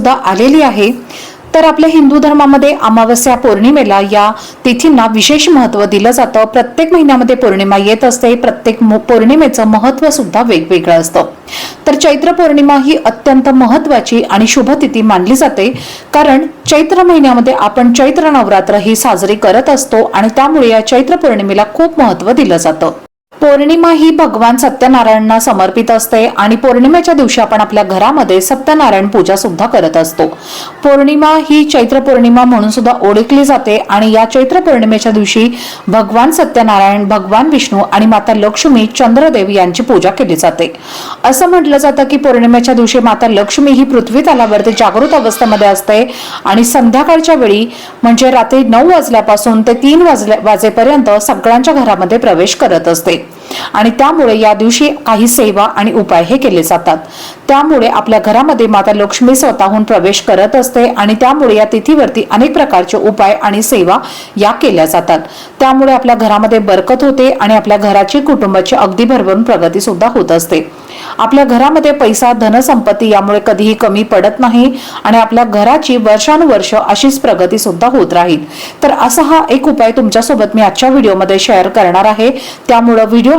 सुद्धा आलेली आहे. तर आपल्या हिंदू धर्मामध्ये अमावस्या पौर्णिमेला या तिथींना विशेष महत्त्व दिलं जातं. प्रत्येक महिन्यामध्ये पौर्णिमा येत असते. प्रत्येक पौर्णिमेचं महत्त्व सुद्धा वेगवेगळं असतं. तर चैत्र पौर्णिमा ही अत्यंत महत्त्वाची आणि शुभ तिथी मानली जाते. कारण चैत्र महिन्यामध्ये आपण चैत्र नवरात्र ही साजरी करत असतो आणि त्यामुळे या चैत्र पौर्णिमेला खूप महत्त्व दिलं जातं. पौर्णिमा ही भगवान सत्यनारायणांना समर्पित असते आणि पौर्णिमेच्या दिवशी आपण आपल्या घरामध्ये सत्यनारायण पूजा सुद्धा करत असतो. पौर्णिमा ही चैत्र पौर्णिमा म्हणून सुद्धा ओळखली जाते आणि या चैत्र पौर्णिमेच्या दिवशी भगवान सत्यनारायण भगवान विष्णू आणि माता लक्ष्मी चंद्रदेव यांची पूजा केली जाते. असं म्हटलं जातं की पौर्णिमेच्या दिवशी माता लक्ष्मी ही पृथ्वी तलावरती जागृत अवस्थेमध्ये असते आणि संध्याकाळच्या वेळी म्हणजे रात्री नऊ वाजल्यापासून ते तीन वाजल्या वाजेपर्यंत सगळ्यांच्या घरामध्ये प्रवेश करत असते. आणि त्यामुळे या दिवशी काही सेवा आणि उपाय हे केले जातात. त्यामुळे आपल्या घरामध्ये माता लक्ष्मी स्वतःहून प्रवेश करत असते आणि त्यामुळे या तिथीवरती अनेक प्रकारचे उपाय आणि सेवा या केल्या जातात. त्यामुळे आपल्या घरामध्ये बरकत होते आणि आपल्या घराची कुटुंबाची अगदी भरभरून प्रगती सुद्धा होत असते. आपल्या घरामध्ये पैसा धनसंपत्ती यामुळे कधीही कमी पडत नाही आणि आपल्या घराची वर्षानुवर्ष अशीच प्रगती सुद्धा होत राहील. तर असा हा एक उपाय तुमच्यासोबत मी आजच्या व्हिडिओमध्ये शेअर करणार आहे. त्यामुळं व्हिडिओ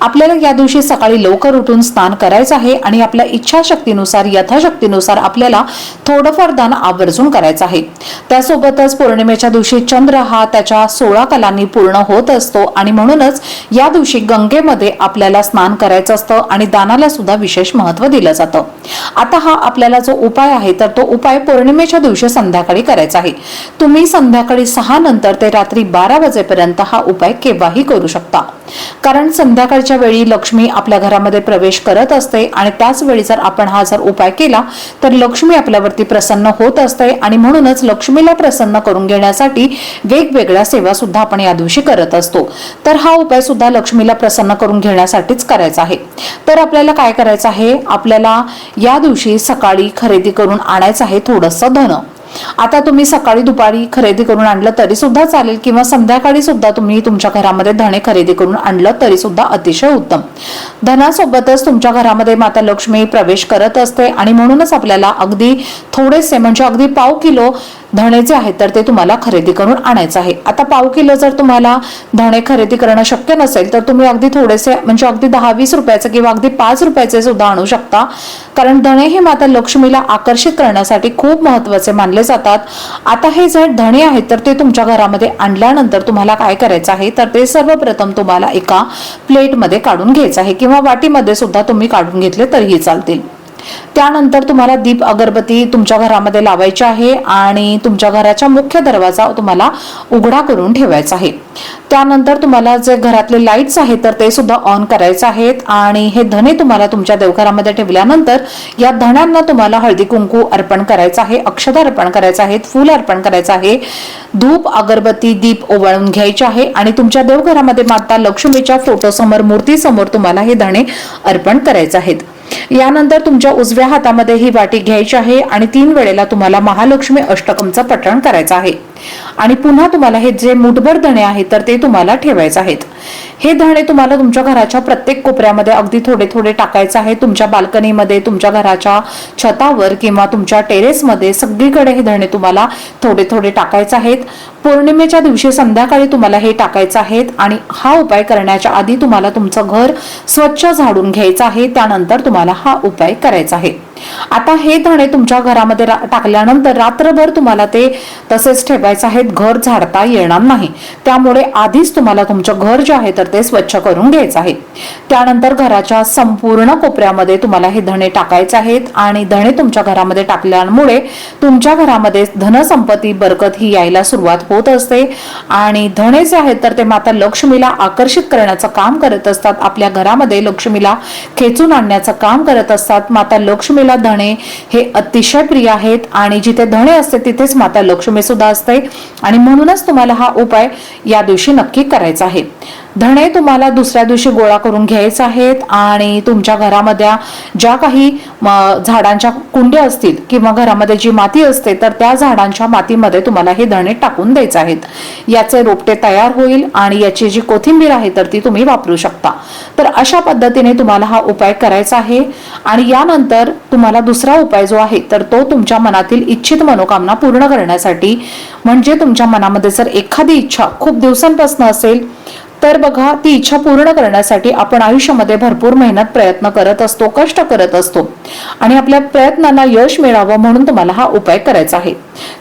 आपल्याला या दिवशी सकाळी लवकर उठून स्नान करायचं आहे आणि आपल्या इच्छाशक्तीनुसार यथाशक्तीनुसार आपल्याला थोडंफार दान आवर्जून करायचं आहे. त्यासोबतच पौर्णिमेच्या दिवशी चंद्र हा त्याच्या सोळा कलांनी पूर्ण होत असतो आणि म्हणूनच या दिवशी गंगेमध्ये आपल्याला स्नान करायचं असतं आणि दानाला सुद्धा विशेष महत्त्व दिलं जातं. आता हा आपल्याला जो उपाय आहे तर तो उपाय पौर्णिमेच्या दिवशी संध्याकाळी करायचा आहे. तुम्ही संध्याकाळी सहा नंतर ते रात्री बारा वाजेपर्यंत हा उपाय केव्हाही करू शकता. कारण संध्याकाळच्या वेळी लक्ष्मी आपल्या घरामध्ये प्रवेश करत असते आणि त्याच वेळी जर आपण हा जर उपाय केला तर लक्ष्मी आपल्यावरती प्रसन्न होत असते आणि म्हणूनच लक्ष्मीला प्रसन्न करून घेण्यासाठी वेगवेगळ्या सेवा सुद्धा आपण या दिवशी करत असतो. तर हा उपाय सुद्धा लक्ष्मीला प्रसन्न करून घेण्यासाठीच करायचा आहे. तर आपल्याला काय करायचं आहे? आपल्याला या दिवशी सकाळी खरेदी करून आणायचं आहे थोडंसं धन. आता तुम्ही सकाळी दुपारी खरेदी करून आणलं तरी सुद्धा चालेल किंवा संध्याकाळी सुद्धा तुम्ही तुमच्या घरामध्ये धणे खरेदी करून आणलं तरी सुद्धा अतिशय उत्तम. धनासोबतच तुमच्या घरामध्ये माता लक्ष्मी प्रवेश करत असते आणि म्हणूनच आपल्याला अगदी थोडेसे म्हणजे अगदी पाव किलो धणे जे आहेत तर ते तुम्हाला खरेदी करून आणायचं आहे. आता पाव किलो जर तुम्हाला धणे खरेदी करणं शक्य नसेल तर तुम्ही अगदी थोडेसे म्हणजे अगदी दहा वीस रुपयाचे किंवा अगदी पाच रुपयाचे सुद्धा आणू शकता. कारण धणे हे माता लक्ष्मीला आकर्षित करण्यासाठी खूप महत्त्वाचे मानले जातात. आता हे जर धणे आहेत तर ते तुमच्या घरामध्ये आणल्यानंतर तुम्हाला काय करायचं आहे तर ते सर्वप्रथम तुम्हाला एका प्लेटमध्ये काढून घ्यायचं आहे किंवा वाटीमध्ये सुद्धा तुम्ही काढून घेतले तरीही चालतील. त्यानंतर तुम्हाला दीप अगरबत्ती तुमच्या घरामध्ये लावायची आहे आणि तुमच्या घराच्या मुख्य दरवाजा तुम्हाला उघडा करून ठेवायचा आहे. त्यानंतर तुम्हाला जे घरातले लाईट्स आहेत तर ते सुद्धा ऑन करायचे आहेत आणि हे धने तुम्हाला तुमच्या देवघरामध्ये ठेवल्यानंतर या धण्यांना तुम्हाला हळदी कुंकू अर्पण करायचं आहे अक्षता अर्पण करायचं आहे फूल अर्पण करायचं आहे धूप अगरबत्ती दीप ओवाळून घ्यायचे आहे आणि तुमच्या देवघरामध्ये माता लक्ष्मीच्या फोटोसमोर मूर्तीसमोर तुम्हाला हे धणे अर्पण करायचे आहेत. यानंतर तुमच्या उजव्या हातामध्ये ही वाटी घ्यायची आहे आणि तीन वेळेला तुम्हाला महालक्ष्मी अष्टकमचं पठण करायचं आहे. आणि पुन्हा तुम्हाला हे जे मुठभर धणे आहेत तर ते तुम्हाला ठेवायचे आहेत. हे धणे तुम्हाला तुमच्या घराच्या प्रत्येक कोपऱ्यामध्ये अगदी थोडे थोडे टाकायचे आहे तुमच्या बाल्कनीमध्ये तुमच्या घराच्या छतावर किंवा तुमच्या टेरेसमध्ये सगळीकडे हे धणे तुम्हाला थोडे थोडे टाकायचे आहेत. पौर्णिमेच्या दिवशी संध्याकाळी तुम्हाला हे टाकायचं आहेत आणि हा उपाय करण्याच्या आधी तुम्हाला तुमचं घर स्वच्छ झाडून घ्यायचं आहे. त्यानंतर तुम्हाला हा उपाय करायचा आहे. आता हे धणे तुमच्या घरामध्ये टाकल्यानंतर रात्रभर तुम्हाला ते तसेच ठेवायचं आहे घर झाडता येणार नाही. त्यामुळे आधीच तुम्हाला तुमचं घर जे आहे तर ते स्वच्छ करून घ्यायचं आहे. त्यानंतर घराच्या संपूर्ण कोपऱ्यामध्ये तुम्हाला हे धणे टाकायचे आहेत आणि धणे तुमच्या घरामध्ये टाकल्यामुळे तुमच्या घरामध्ये धनसंपत्ती बरकत ही यायला सुरुवात होत असते. आणि धणे जे आहेत तर ते माता लक्ष्मीला आकर्षित करण्याचं काम करत असतात. आपल्या घरामध्ये लक्ष्मीला खेचून आणण्याचं काम करत असतात. माता लक्ष्मीला धणे हे अतिशय प्रिय आहेत आणि जिथे धणे असते तिथेच माता लक्ष्मी सुद्धा असते. आणि म्हणूनच तुम्हाला हा उपाय या दिवशी नक्की करायचा आहे. धणे तुम्हाला दुसऱ्या दिवशी गोळा करून घ्यायचे आहेत आणि तुमच्या घरामध्ये ज्या काही झाडांच्या कुंड्या असतील किंवा घरामध्ये जी माती असते तर त्या झाडांच्या मातीमध्ये तुम्हाला हे धणे टाकून द्यायचे आहेत. याचे रोपटे तयार होईल आणि याची जी कोथिंबीर आहे तर ती तुम्ही वापरू शकता. तर अशा पद्धतीने तुम्हाला हा उपाय करायचा आहे आणि यानंतर तुम्हाला दुसरा उपाय जो आहे तर तो तुमच्या मनातील इच्छित मनोकामना पूर्ण करण्यासाठी म्हणजे तुमच्या मनामध्ये जर एखादी इच्छा खूप दिवसांपासून असेल तर बघा ती इच्छा पूर्ण करण्यासाठी आपण आयुष्यामध्ये भरपूर मेहनत प्रयत्न करत असतो कष्ट करत असतो. आणि आपल्या प्रयत्नांना यश मिळावं म्हणून तुम्हाला हा उपाय करायचा आहे.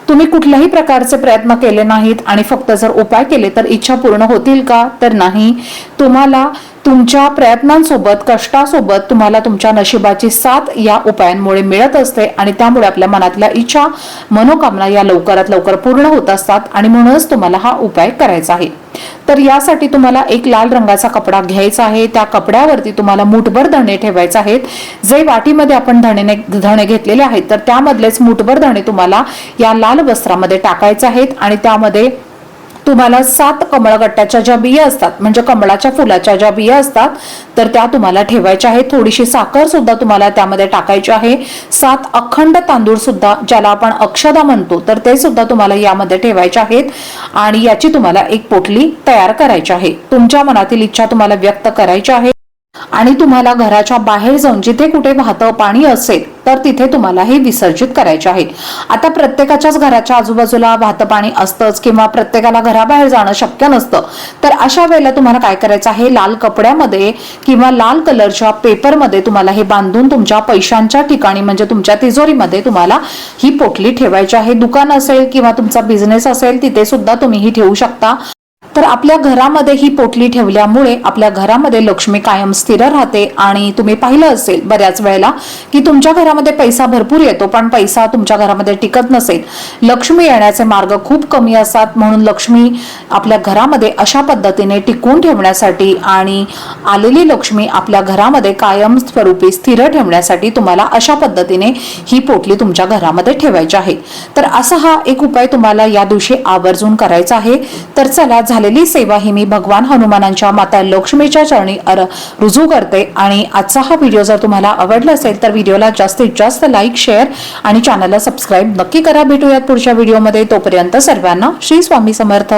तुम्ही कुठल्याही प्रकारचे प्रयत्न केले नाहीत आणि फक्त जर उपाय केले तर इच्छा पूर्ण होतील का? तर नाही. तुम्हाला तुमच्या प्रयत्नांसोबत कष्टासोबत तुम्हाला तुमच्या नशिबाची साथ या उपायांमुळे मिळत असते आणि त्यामुळे आपल्या मनातल्या इच्छा मनोकामना या लवकरात लवकर पूर्ण होत असतात आणि म्हणूनच तुम्हाला हा उपाय करायचा आहे. तर यासाठी तुम्हाला एक लाल रंगाचा कपडा घ्यायचा आहे. त्या कपड्यावरती तुम्हाला मुठभर धणे ठेवायचे आहेत. जे वाटीमध्ये आपण धणे धणे घेतलेले आहेत तर त्यामधलेच मुठभर धणे तुम्हाला या लाल वस्त्रामध्ये टाकायचे आहेत आणि त्यामध्ये तुम्हाला सात कमळगट्ट्याच्या ज्या बिया असतात म्हणजे कमळाच्या फुलाच्या ज्या बिया असतात तर त्या तुम्हाला ठेवायच्या आहेत. थोडीशी साखर सुद्धा तुम्हाला त्यामध्ये टाकायची आहे. सात अखंड तांदूळ सुद्धा ज्याला आपण अक्षदा म्हणतो तर ते सुद्धा तुम्हाला यामध्ये ठेवायचे आहेत. आणि याची तुम्हाला एक पोटली तयार करायची आहे. तुमच्या मनातील इच्छा तुम्हाला व्यक्त करायची आहे. आणि तुम्हाला घराच्या बाहेर जाऊन जिथे कुठे वाहतं पाणी असेल तर तिथे तुम्हाला हे विसर्जित करायचे आहे. आता प्रत्येकाच्याच घराच्या आजूबाजूला भात पाणी असतंच किंवा प्रत्येकाला घराबाहेर जाणं शक्य नसतं. तर अशा वेळेला तुम्हाला काय करायचं आहे? लाल कपड्यामध्ये किंवा लाल कलरच्या पेपरमध्ये तुम्हाला हे बांधून तुमच्या पैशांच्या ठिकाणी म्हणजे तुमच्या तिजोरीमध्ये तुम्हाला ही पोटली ठेवायची आहे. दुकान असेल किंवा तुमचा बिझनेस असेल तिथे सुद्धा तुम्ही ही ठेवू शकता. तर आपल्या घरामध्ये ही पोटली ठेवल्यामुळे आपल्या घरामध्ये लक्ष्मी कायम स्थिर राहते आणि तुम्ही पाहिलं असेल बऱ्याच वेळेला की तुमच्या घरामध्ये पैसा भरपूर येतो पण पैसा तुमच्या घरामध्ये टिकत नसेल. लक्ष्मी येण्याचे मार्ग खूप कमी असतात. म्हणून लक्ष्मी आपल्या घरामध्ये अशा पद्धतीने टिकून ठेवण्यासाठी आणि आलेली लक्ष्मी आपल्या घरामध्ये कायम स्वरूपी स्थिर ठेवण्यासाठी तुम्हाला अशा पद्धतीने ही पोटली तुमच्या घरामध्ये ठेवायची आहे. तर असा हा एक उपाय तुम्हाला या दिवशी आवर्जून करायचा आहे. तर चला झालेली सेवा ही मी भगवान हनुमानांच्या माता लक्ष्मीच्या चरणी अर- रुजू करते. आणि आजचा हा व्हिडिओ जर तुम्हाला आवडला असेल तर व्हिडिओला जास्तीत जास्त लाईक शेअर आणि चॅनलला सबस्क्राईब नक्की करा. भेटूयात पुढच्या व्हिडिओमध्ये तोपर्यंत सर्वांना श्री स्वामी समर्थ.